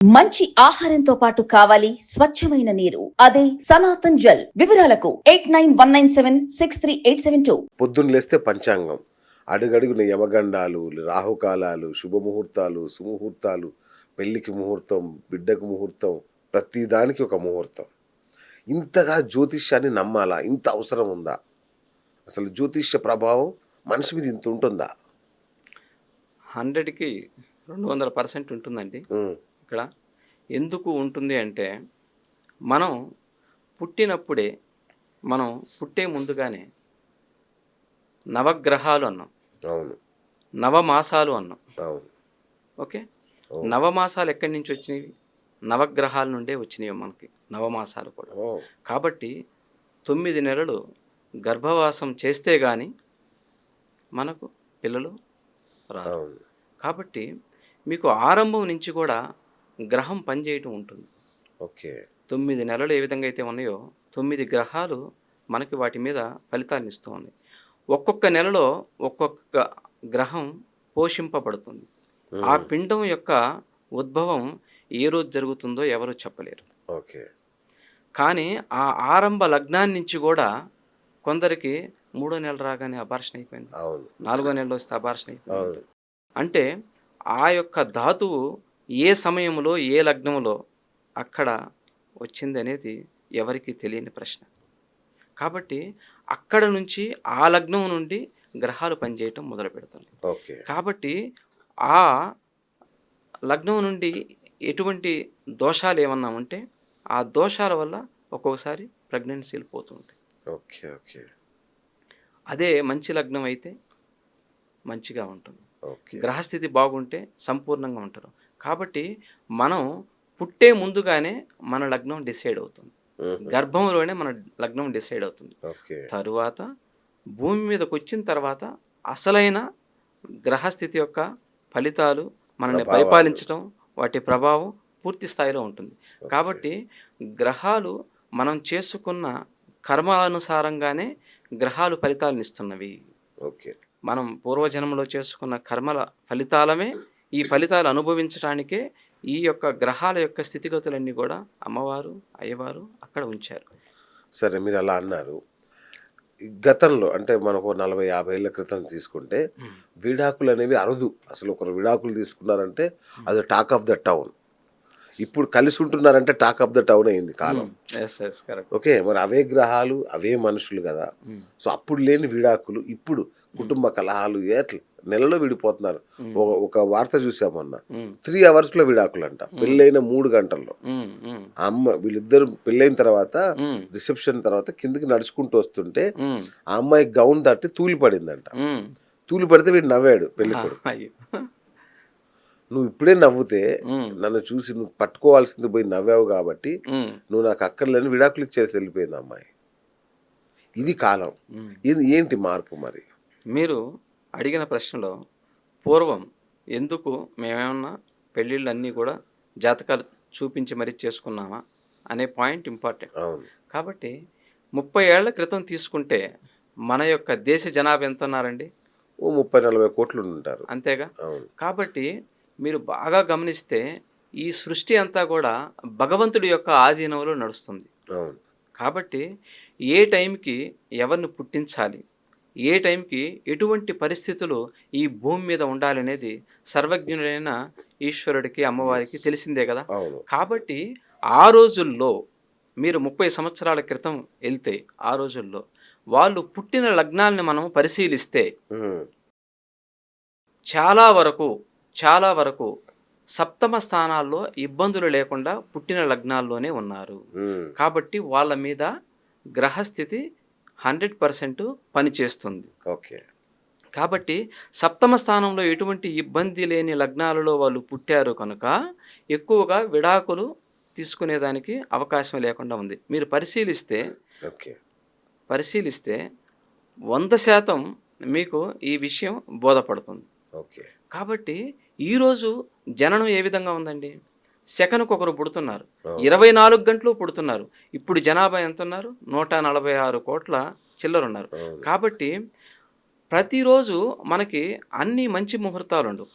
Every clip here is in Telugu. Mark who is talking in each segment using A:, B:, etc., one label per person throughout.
A: మంచి ఆహారంతో పాటు కావాలి స్వచ్ఛమైన నీరు. అదే సనాతన్ జల్. వివరాలకు eight nine one nine seven six three eight seven two.
B: పొద్దున్న లేస్తే పంచాంగం. అడుగడుగున యమగండాలు రాహుకాలాలు శుభముహూర్తాలు సుముహూర్తాలు పెళ్ళికి ముహూర్తం బిడ్డకు ముహూర్తం ప్రతిదానికి ఒక ముహూర్తం. ఇంతగా జ్యోతిష్యాన్ని నమ్మాలా? ఇంత అవసరం ఉందా? అసలు జ్యోతిష్య ప్రభావం మనిషి మీద ఇంత ఉంటుందా?
C: హండ్రెడ్కి రెండు వందల పర్సెంట్ ఉంటుందండి. ఇక్కడ ఎందుకు ఉంటుంది అంటే మనం పుట్టినప్పుడే మనం పుట్టే ముందుగానే నవగ్రహాలు అన్నాం. నవమాసాలు అన్నాం. ఓకే. నవమాసాలు ఎక్కడి నుంచి వచ్చినవి? నవగ్రహాల నుండే వచ్చినవి మనకి నవమాసాలు కూడా. కాబట్టి తొమ్మిది నెలలు గర్భవాసం చేస్తే కానీ మనకు పిల్లలు
B: అవును.
C: కాబట్టి మీకు ఆరంభం నుంచి కూడా గ్రహం పనిచేయటం ఉంటుంది.
B: ఓకే.
C: తొమ్మిది నెలలు ఏ విధంగా అయితే ఉన్నాయో తొమ్మిది గ్రహాలు మనకి వాటి మీద ఫలితాన్ని ఇస్తూ ఉన్నాయి. ఒక్కొక్క నెలలో ఒక్కొక్క గ్రహం పోషింపబడుతుంది. ఆ పిండం యొక్క ఉద్భవం ఏ రోజు జరుగుతుందో ఎవరు చెప్పలేరు.
B: ఓకే.
C: కానీ ఆ ఆరంభ లగ్నాన్ని నుంచి కూడా కొందరికి మూడో నెల రాగానే అబార్షన్ అయిపోయింది. నాలుగో నెలలో వస్తే అబార్షన్ అయిపోయింది. అంటే ఆ యొక్క ధాతువు ఏ సమయంలో ఏ లగ్నంలో అక్కడ వచ్చింది అనేది ఎవరికీ తెలియని ప్రశ్న. కాబట్టి అక్కడ నుంచి ఆ లగ్నం నుండి గ్రహాలు పనిచేయటం మొదలు పెడుతుంది.
B: ఓకే.
C: కాబట్టి ఆ లగ్నం నుండి ఎటువంటి దోషాలు ఏమన్నా ఉంటే ఆ దోషాల వల్ల ఒక్కొక్కసారి ప్రెగ్నెన్సీలు పోతుంటాయి
B: ఓకే ఓకే.
C: అదే మంచి లగ్నం అయితే మంచిగా ఉంటుంది.
B: ఓకే.
C: గ్రహస్థితి బాగుంటే సంపూర్ణంగా ఉంటారు. కాబట్టి మనం పుట్టే ముందుగానే మన లగ్నం డిసైడ్ అవుతుంది. గర్భంలోనే మన లగ్నం డిసైడ్ అవుతుంది. తరువాత భూమి మీదకి వచ్చిన తర్వాత అసలైన గ్రహస్థితి యొక్క ఫలితాలు మనల్ని. పరిపాలించడం వాటి ప్రభావం పూర్తి స్థాయిలో ఉంటుంది. కాబట్టి గ్రహాలు మనం చేసుకున్న కర్మానుసారంగానే గ్రహాలు ఫలితాలను ఇస్తున్నవి.
B: ఓకే.
C: మనం పూర్వజన్మలో చేసుకున్న కర్మల ఫలితాలమే ఈ ఫలితాలు అనుభవించడానికే ఈ యొక్క గ్రహాల యొక్క స్థితిగతులన్నీ కూడా అమ్మవారు అయ్యవారు అక్కడ ఉంచారు.
B: సరే మీరు అలా అన్నారు. గతంలో అంటే మనకు నలభై యాభై ఏళ్ళ క్రితం తీసుకుంటే విడాకులు అనేవి అరుదు. అసలు ఒకరు విడాకులు తీసుకున్నారంటే అది టాక్ ఆఫ్ ద టౌన్. ఇప్పుడు కలిసి ఉంటున్నారంటే టాక్ ఆఫ్ ద టౌన్ అయింది కాలం. ఓకే మరి అవే గ్రహాలు అవే మనుషులు కదా. సో అప్పుడు లేని విడాకులు ఇప్పుడు కుటుంబ కలహాలు ఎట్లా నెలలో విడిపోతున్నారు. ఒక- వార్త చూసాం మొన్న. త్రీ అవర్స్లో విడాకులు అంట పెళ్ళైన మూడు గంటల్లో. అమ్మ వీళ్ళిద్దరు పెళ్ళైన తర్వాత రిసెప్షన్ తర్వాత కిందకి నడుచుకుంటూ వస్తుంటే ఆ అమ్మాయి గౌన్ తట్టి తూలి పడిందంట. తూలి పడితే వీడు నవ్వాడు
C: పెళ్ళి
B: నువ్వు ఇప్పుడే నవ్వుతే నన్ను చూసి నువ్వు పట్టుకోవాల్సింది పోయి నవ్వావు కాబట్టి నువ్వు నాకు అక్కర్లేని విడాకులు ఇచ్చేసి వెళ్ళిపోయింది అమ్మాయి. ఇది కాలం. ఇది ఏంటి మార్పు మరి?
C: మీరు అడిగిన ప్రశ్నలో పూర్వం ఎందుకు మేమేమన్నా పెళ్ళిళ్ళు అన్నీ కూడా జాతకాలు చూపించి మరీ చేసుకున్నామా? అనే పాయింట్ ఇంపార్టెంట్. కాబట్టి ముప్పై ఏళ్ళ క్రితం తీసుకుంటే మన యొక్క దేశ జనాభా ఎంత ఉన్నారండి?
B: ఓ ముప్పై నలభై కోట్లు ఉంటారు
C: అంతేగా? కాబట్టి మీరు బాగా గమనిస్తే ఈ సృష్టి అంతా కూడా భగవంతుడి యొక్క ఆధీనంలో నడుస్తుంది. కాబట్టి ఏ టైంకి ఎవరిని పుట్టించాలి? ఏ టైంకి ఎటువంటి పరిస్థితులు ఈ భూమి మీద ఉండాలనేది సర్వజ్ఞుడైన ఈశ్వరుడికి అమ్మవారికి తెలిసిందే కదా. కాబట్టి ఆ రోజుల్లో మీరు ముప్పై సంవత్సరాల క్రితం వెళ్తే ఆ రోజుల్లో వాళ్ళు పుట్టిన లగ్నాలను మనం పరిశీలిస్తే చాలా వరకు చాలా వరకు సప్తమ స్థానాల్లో ఇబ్బందులు లేకుండా పుట్టిన లగ్నాల్లోనే ఉన్నారు. కాబట్టి వాళ్ళ మీద గ్రహస్థితి హండ్రెడ్ పర్సెంట్ పనిచేస్తుంది
B: ఓకే.
C: కాబట్టి సప్తమ స్థానంలో ఎటువంటి ఇబ్బంది లేని లగ్నాలలో వాళ్ళు పుట్టారు కనుక ఎక్కువగా విడాకులు తీసుకునేదానికి అవకాశం లేకుండా ఉంది. మీరు పరిశీలిస్తే
B: ఓకే.
C: పరిశీలిస్తే వంద శాతం మీకు ఈ విషయం బోధపడుతుంది.
B: ఓకే.
C: కాబట్టి ఈరోజు జననం ఏ విధంగా ఉందండి? సెకనుకు ఒకరు పుడుతున్నారు. ఇరవై నాలుగు గంటలు పుడుతున్నారు. ఇప్పుడు జనాభా ఎంత ఉన్నారు నూట నలభై ఆరు కోట్ల చిల్లర ఉన్నారు
B: అవును.
C: కాబట్టి ప్రతిరోజు మనకి అన్ని మంచి ముహూర్తాలు ఉండవు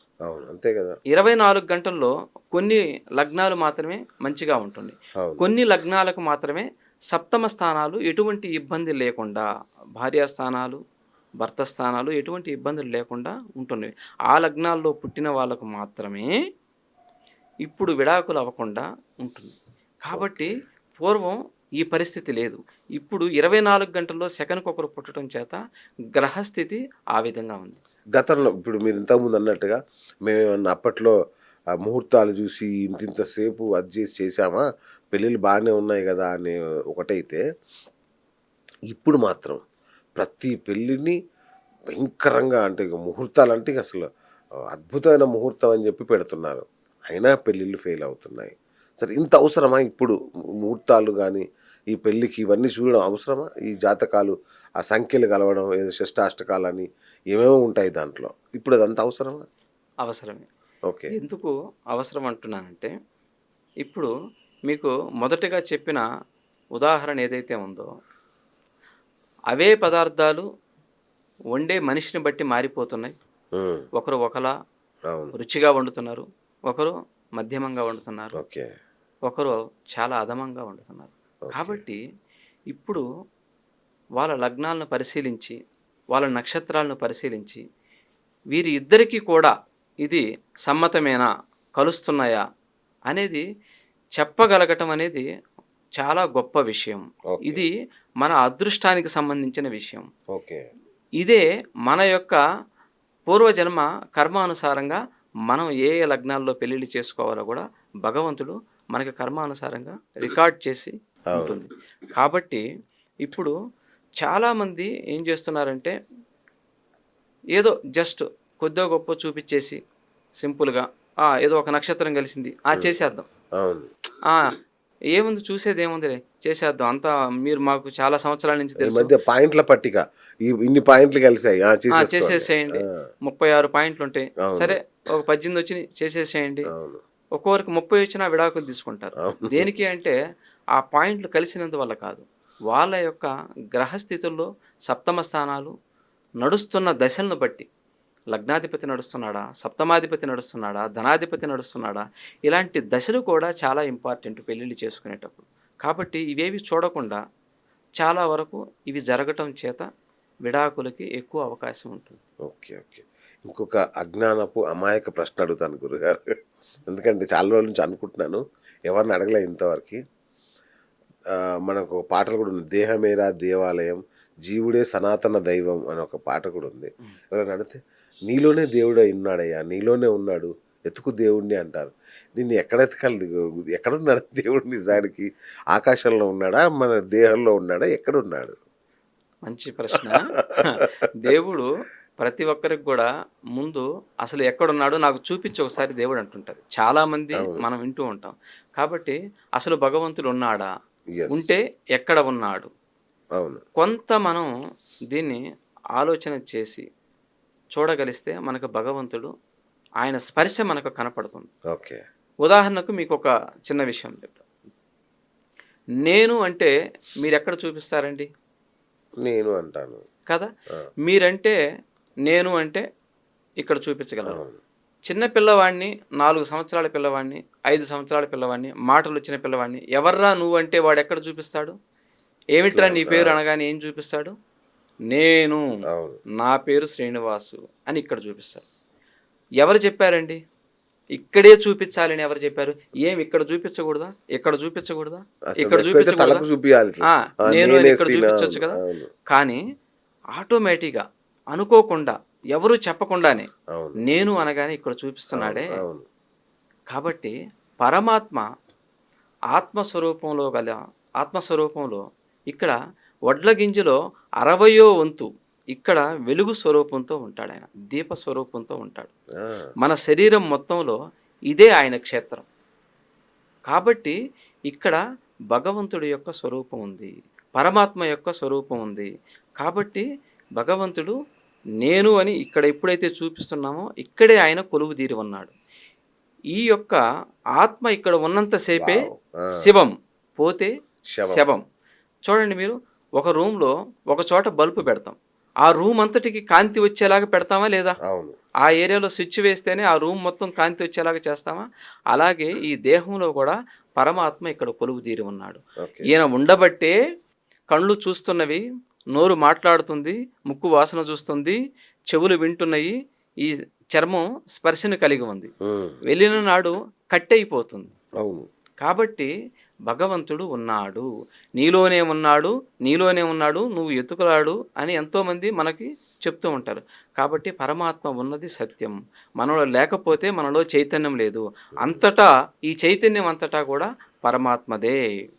B: అంతే కదా.
C: ఇరవై నాలుగు గంటల్లో కొన్ని లగ్నాలు మాత్రమే మంచిగా ఉంటుంది. కొన్ని లగ్నాలకు మాత్రమే సప్తమ స్థానాలు ఎటువంటి ఇబ్బంది లేకుండా భార్యా స్థానాలు భర్త స్థానాలు ఎటువంటి ఇబ్బందులు లేకుండా ఉంటుంది ఆ లగ్నాల్లో పుట్టిన వాళ్ళకు మాత్రమే ఇప్పుడు విడాకులు అవ్వకుండా ఉంటుంది. కాబట్టి పూర్వం ఈ పరిస్థితి లేదు. ఇప్పుడు ఇరవై నాలుగు గంటల్లో సెకండ్కి ఒకరు పుట్టడం చేత గ్రహస్థితి ఆ విధంగా ఉంది.
B: గతంలో ఇప్పుడు మీరు ఇంతకుముందు అన్నట్టుగా మేము అప్పట్లో ఆ ముహూర్తాలు చూసి ఇంత ఇంతసేపు అది చేసి చేసామా పెళ్ళిళ్ళు బాగానే ఉన్నాయి కదా అనే ఒకటైతే ఇప్పుడు మాత్రం ప్రతి పెళ్ళిని భయంకరంగా అంటే ఇక ముహూర్తాలు అంటే ఇక అసలు అద్భుతమైన ముహూర్తం అని చెప్పి పెడుతున్నారు. అయినా పెళ్ళిళ్ళు ఫెయిల్ అవుతున్నాయి. సరే ఇంత అవసరమా? ఇప్పుడు ముహూర్తాలు కానీ ఈ పెళ్ళికి ఇవన్నీ చూడడం అవసరమా? ఈ జాతకాలు ఆ సంఖ్యలు కలవడం ఏదో షష్టాష్టకాలు అని ఏమేమో ఉంటాయి దాంట్లో. ఇప్పుడు అదంతా అవసరమా?
C: అవసరమే.
B: ఓకే.
C: ఎందుకు అవసరం అంటున్నానంటే ఇప్పుడు మీకు మొదటగా చెప్పిన ఉదాహరణ ఏదైతే ఉందో అవే పదార్థాలు వండే మనిషిని బట్టి మారిపోతున్నాయి. ఒకరు ఒకలా రుచిగా వండుతున్నారు. ఒకరు మధ్యమంగా వండుతున్నారు.
B: ఓకే.
C: ఒకరు చాలా అధమంగా వండుతున్నారు. కాబట్టి ఇప్పుడు వాళ్ళ లగ్నాలను పరిశీలించి వాళ్ళ నక్షత్రాలను పరిశీలించి వీరి ఇద్దరికీ కూడా ఇది సమ్మతమేనా కలుస్తున్నాయా అనేది చెప్పగలగటం అనేది చాలా గొప్ప విషయం. ఇది మన అదృష్టానికి సంబంధించిన విషయం.
B: ఓకే.
C: ఇదే మన యొక్క పూర్వజన్మ కర్మానుసారంగా మనం ఏ ఏ లగ్నాల్లో పెళ్ళిళ్ళు చేసుకోవాలో కూడా భగవంతుడు మనకి కర్మానుసారంగా రికార్డ్ చేసి ఉంటుంది. కాబట్టి ఇప్పుడు చాలామంది ఏం చేస్తున్నారంటే ఏదో జస్ట్ కొద్దో గొప్ప చూపించేసి సింపుల్గా "ఆ, ఏదో ఒక నక్షత్రం కలిసింది ఆ చేసేద్దాం.
B: అవును.
C: "ఆ, ఏముంది చూసేది ఏముందిలే చేసేద్దాం. అంతా మీరు మాకు చాలా సంవత్సరాల నుంచి
B: ఈ
C: తెలుసు.
B: మధ్య పాయింట్ల పట్టిక. ఈ ఇన్ని పాయింట్లు కలిసాయి. ఆ,
C: ఆ,
B: చేసేసుకోండి.
C: చేసేసేయండి.
B: ఆ,
C: ముప్పై ఆరు పాయింట్లు ఉంటాయి
B: అవును.
C: సరే ఒక పద్దెనిమిది వచ్చి చేసేసేయండి.
B: అవును.
C: ఒక్కొక్కరికి ముప్పై వచ్చినా విడాకులు తీసుకుంటారు.
B: అవును.
C: దేనికి అంటే ఆ పాయింట్లు కలిసినందువల్ల కాదు. వాళ్ళ యొక్క గ్రహస్థితుల్లో సప్తమ స్థానాలు నడుస్తున్న దశలను బట్టి లగ్నాధిపతి నడుస్తున్నాడా? సప్తమాధిపతి నడుస్తున్నాడా? ధనాధిపతి నడుస్తున్నాడా? ఇలాంటి దశలు కూడా చాలా ఇంపార్టెంట్ పెళ్ళిళ్ళు చేసుకునేటప్పుడు. కాబట్టి ఇవేవి చూడకుండా చాలా వరకు ఇవి జరగటం చేత విడాకులకి ఎక్కువ అవకాశం ఉంటుంది.
B: Okay okay. ఇంకొక అజ్ఞానపు అమాయక ప్రశ్న అడుగుతాను గురుగారు. ఎందుకంటే చాలా రోజుల నుంచి అనుకుంటున్నాను. ఎవరిని అడగలే ఇంతవరకు. మనకు పాటలు కూడా ఉంది. దేహమేరా దేవాలయం జీవుడే సనాతన దైవం అని ఒక పాట కూడా ఉంది. ఎవరైనా అడిగితే నీలోనే దేవుడు ఉన్నాడయ్యా నీలోనే ఉన్నాడు ఎతుకు దేవుణ్ణి అంటారు. నిన్ను ఎక్కడ ఎతకాలి? దిగు- ఎక్కడ ఉన్నాడు దేవుడు నిజానికి? ఆకాశంలో ఉన్నాడా? మన దేహంలో ఉన్నాడా? ఎక్కడ ఉన్నాడు
C: మంచి ప్రశ్న. దేవుడు ప్రతి ఒక్కరికి కూడా ముందు అసలు ఎక్కడున్నాడో నాకు చూపించి ఒకసారి దేవుడు అంటుంటారు. చాలా మంది మనం వింటూ ఉంటాం. కాబట్టి అసలు భగవంతుడు ఉన్నాడా. ఉంటే ఎక్కడ ఉన్నాడు?
B: అవును.
C: కొంత మనం దీన్ని ఆలోచన చేసి చూడగలిస్తే మనకు భగవంతుడు ఆయన స్పర్శ మనకు కనపడుతుంది.
B: ఓకే.
C: ఉదాహరణకు మీకు ఒక చిన్న విషయం చెప్తా. నేను అంటే మీరు ఎక్కడ చూపిస్తారండి?
B: నేను అంటాను.
C: కదా. మీరంటే నేను అంటే ఇక్కడ చూపించగలను.
B: అవును.
C: చిన్న పిల్లవాడిని నాలుగు సంవత్సరాల పిల్లవాడిని ఐదు సంవత్సరాల పిల్లవాడిని మాటలు వచ్చిన పిల్లవాడిని ఎవర్రా నువ్వు అంటే వాడు ఎక్కడ చూపిస్తాడు? ఏమిట్రా నీ పేరు అనగానే ఏం చూపిస్తాడు? నేను నా పేరు శ్రీనివాసు అని ఇక్కడ చూపిస్తాడు ఎవరు చెప్పారండి? ఇక్కడే చూపించాలని ఎవరు చెప్పారు? ఏం ఇక్కడ చూపించకూడదా? ఇక్కడ చూపించకూడదా? ఇక్కడ చూపించకూడదా? నేను ఇక్కడ చూపించొచ్చు కదా? కానీ ఆటోమేటిక్గా అనుకోకుండా ఎవరు చెప్పకుండానే నేను అనగానే ఇక్కడ చూపిస్తున్నాడే. కాబట్టి పరమాత్మ ఆత్మస్వరూపంలో గల ఆత్మస్వరూపంలో ఇక్కడ వడ్ల గింజలో అరవయో వంతు ఇక్కడ వెలుగు స్వరూపంతో ఉంటాడు ఆయన దీప స్వరూపంతో ఉంటాడు. మన శరీరం మొత్తంలో ఇదే ఆయన క్షేత్రం. కాబట్టి ఇక్కడ భగవంతుడి యొక్క స్వరూపం ఉంది పరమాత్మ యొక్క స్వరూపం ఉంది. కాబట్టి భగవంతుడు నేను అని ఇక్కడ ఎప్పుడైతే చూపిస్తున్నామో ఇక్కడే ఆయన కొలువు తీరి ఉన్నాడు. ఈ యొక్క ఆత్మ ఇక్కడ ఉన్నంతసేపే. శివం పోతే.
B: శవం.
C: చూడండి మీరు ఒక రూమ్లో ఒక చోట బల్బు పెడతాం. ఆ రూమ్ అంతటికి కాంతి వచ్చేలాగా పెడతామా లేదా?
B: అవును.
C: ఆ ఏరియాలో స్విచ్ వేస్తేనే ఆ రూమ్ మొత్తం కాంతి వచ్చేలాగా చేస్తామా? అలాగే ఈ దేహంలో కూడా పరమాత్మ ఇక్కడ కొలువు తీరి ఉన్నాడు ఈయన ఉండబట్టే కళ్ళు చూస్తున్నవి నోరు మాట్లాడుతుంది ముక్కు వాసన చూస్తుంది చెవులు వింటున్నాయి ఈ చర్మం స్పర్శను కలిగి ఉంది. వెళ్ళిన నాడు కట్టయిపోతుంది.
B: అవును.
C: కాబట్టి భగవంతుడు ఉన్నాడు. నీలోనే ఉన్నాడు నీలోనే ఉన్నాడు నువ్వు ఎత్తుకులాడు అని ఎంతోమంది మనకి చెప్తూ ఉంటారు. కాబట్టి పరమాత్మ ఉన్నది సత్యం. మనలో లేకపోతే మనలో చైతన్యం లేదు. అంతటా ఈ చైతన్యం అంతటా కూడా పరమాత్మదే.